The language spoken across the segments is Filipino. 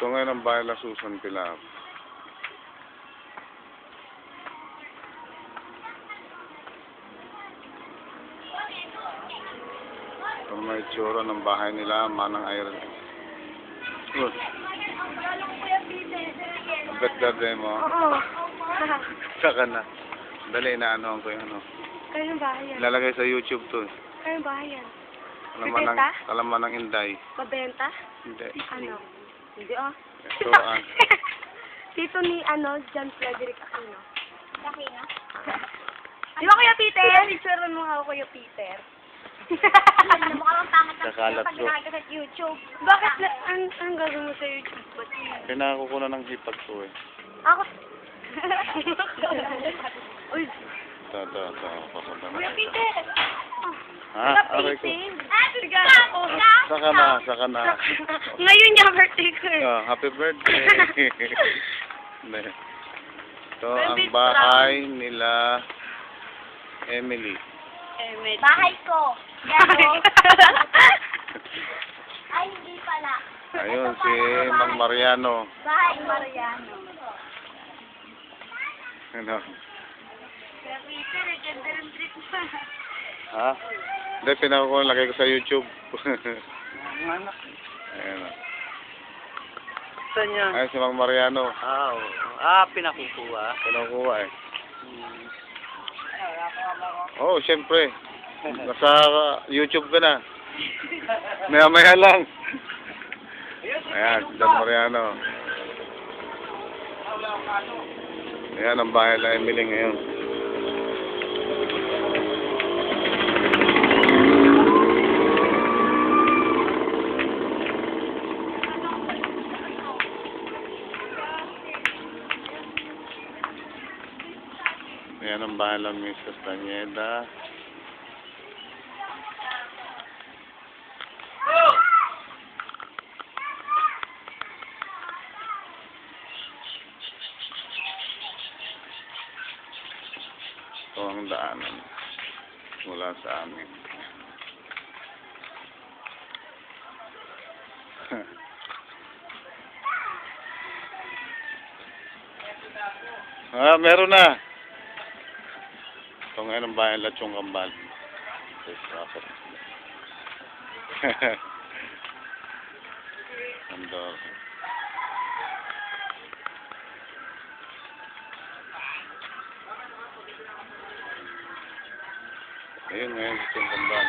Ito ngayon ang bahay ng Susan Pilar. Ito may itsura ng bahay nila, Manang Iron. Uh, bet birthday mo. Oo. Saka na. Dali, inaanoan ko yung ano. Kayong bahay yan. Ilalagay sa YouTube to. eh. Kayong bahay yan. Kalaman ng, Bibenta? kalaman ng Inday. Mabenta? Hindi. Ano? Hindi oh. Ito ang... Tito ni ano, John Frederick Aquino. Aquino? Di ba Kuya Peter? Picture mo ako Kuya Peter. Mukha kang pangit ng Kakalat pag ko. ginagawa sa YouTube. Bakit na, ang, ang gagawin mo sa YouTube? Ba't yun? Pinakukunan ng hipag ko eh. Ako. Uy, Ito, ito, ito. Papunta na. Kuya Peter! Ha? Aray ko. Ah, ako. Saka na, saka na. Ngayon niya birthday ko eh. Oh, happy birthday. Ito ang bahay nila Emily. Medyo. Bahay ko. Gago. Ay, hindi pala. Ayun Ito si Mang. Mariano. Bahay Mariano. Ano? Peter, eh, ganda rin trip mo. Ha? Hindi, pinakukunan. Lagay ko sa YouTube. Anak. Ayan. oh. Saan niya? Ayun si Mang Mariano. Ah, oo. ah, pinakukuha. Pinakuha eh. Hmm. Oo, oh, siyempre. Nasa YouTube ka na. Maya-maya lang. Ayan, Don Mariano. Ayan ang bahay na Emily ngayon. Ayan ang bahay ng Mrs. Daniela. Ito ang daanan mula sa amin. ah, meron na. Ito ngayon ang bayan Lachong Kambal. Yes, ako. Andor. Ayun ngayon, Lachong Kambal.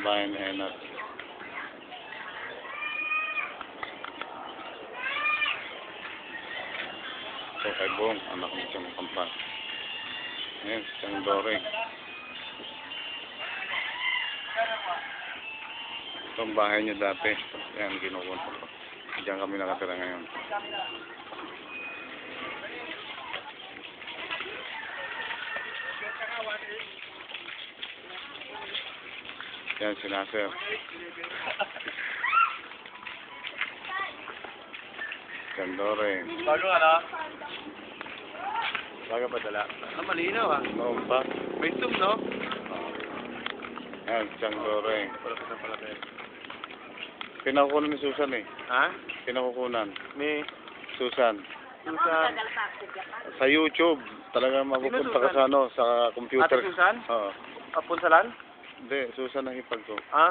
Bayan Enat. Ito kay Bong, anak ng siyang kampan. Ayan, siyang Dore. Ito ang bahay niya dati. Ayan, kinukunta ko. Diyan kami nakatira ngayon. Yan, si Nasser. Siyang Dore. Bago ano? Bago pa dala. Ah, malinaw ah. Noon pa. May zoom, no? Yan, siyang Dore. Wala pa na pala kayo. Pinakukunan ni Susan eh. Ha? Pinakukunan. May Susan. Susan. Sa YouTube. Talaga mapupunta ka sa ano, sa computer. Ate Susan? Oo. Apunsalan? Hindi, Susan ang ipag ko. Ha?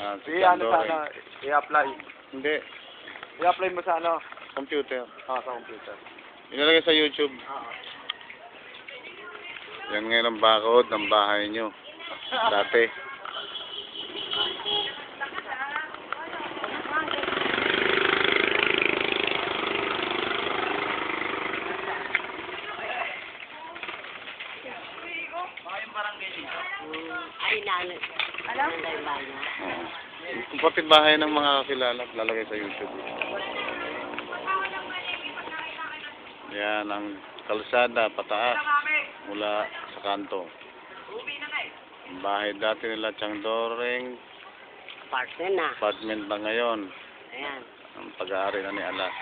Ah, si ano sa Dore. ano? I-apply. Hindi, I-apply mo sa ano? computer. Ah, sa computer. Ilalagay sa YouTube. Yan ngayon ang bakod ng bahay nyo. Dati. Ay, nalo. Ano? Oo. Kung pati bahay ng mga kakilala, lalagay sa YouTube. Yan ang kalsada, pataas, mula sa kanto. Ang bahay dati nila, Changdoreng, Parte na. apartment na ngayon. Ayan. Ang pag-aari na ni Alas.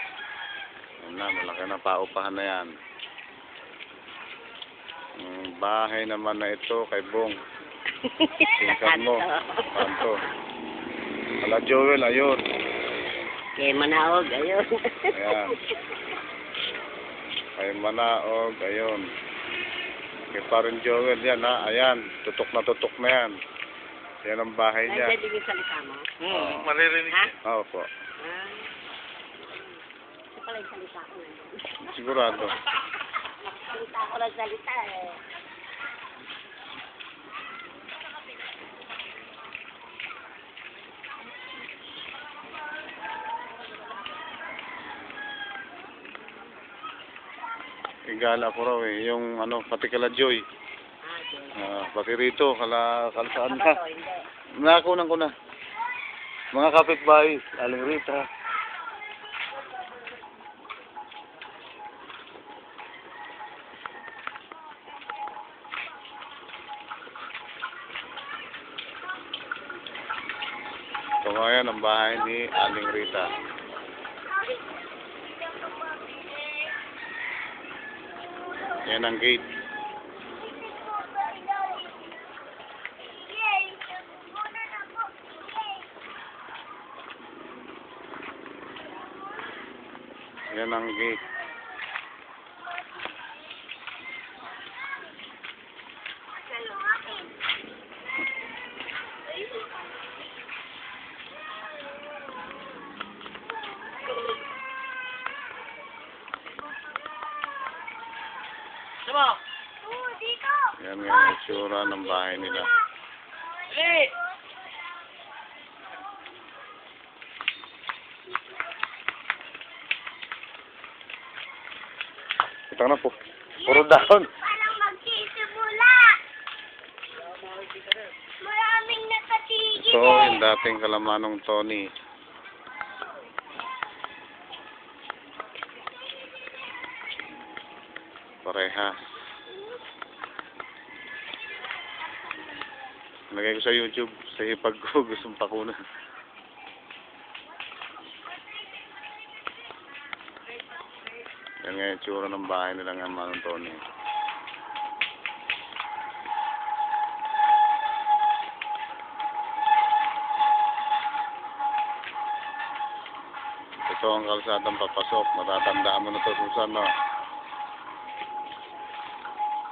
Yan na, malaki na paupahan na yan. bahay naman na ito kay Bong. Pinsan mo. Kanto. Ala Joel, ayun. Kay Manaog, ayun. Ayan. Kay Manaog, ayun. Kay parin Joel, yan ha. Ayan, tutok na tutok na yan. Yan ang bahay niya. Nandiyan din yung salita mo. Oo. maririnig. Ha? Oo po. Ah. Ito pala yung salita ko. nandiyan. Sigurado. Salita ko ng salita eh. Igala ko raw eh. Yung ano, pati kala Joy. Ah, pati rito, kala, kalasaan Ano na. Nakakunan ko na. Mga kapitbahay, aling Rita. Ito nga yan ang bahay ni Aling Rita. Yan ang gate. Yan ang gate. Yan nga ang itsura ng bahay nila. Ito na po. Puro dahon. Parang magsisimula. Maraming nakatigil Ito eh. yung dating kalamanong Tony. Parehas. Lagay ko sa YouTube sa hipag ko gustong pakunan. Yan nga yung tsura ng bahay nila nga Manong Tony. Ito ang kalsadang papasok. Matatandaan mo na to Susan, no?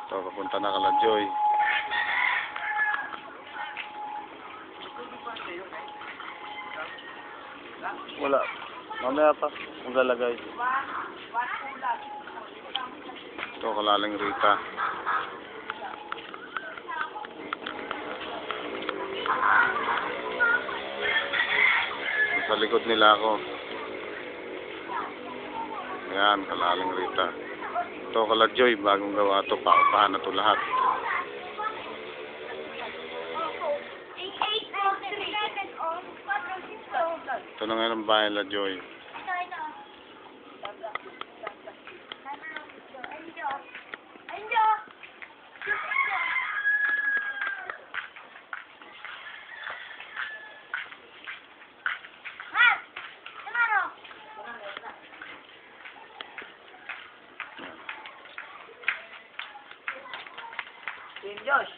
Ito, papunta na kala Joy. Wala. Mamaya pa. Kung lalagay. Ito, kalaling Rita. Sa likod nila ako. Ayan, kalaling Rita. Ito kala Joy, bagong gawa to, paupahan na to lahat. Ito na nga ng bahay la Joy. Josh.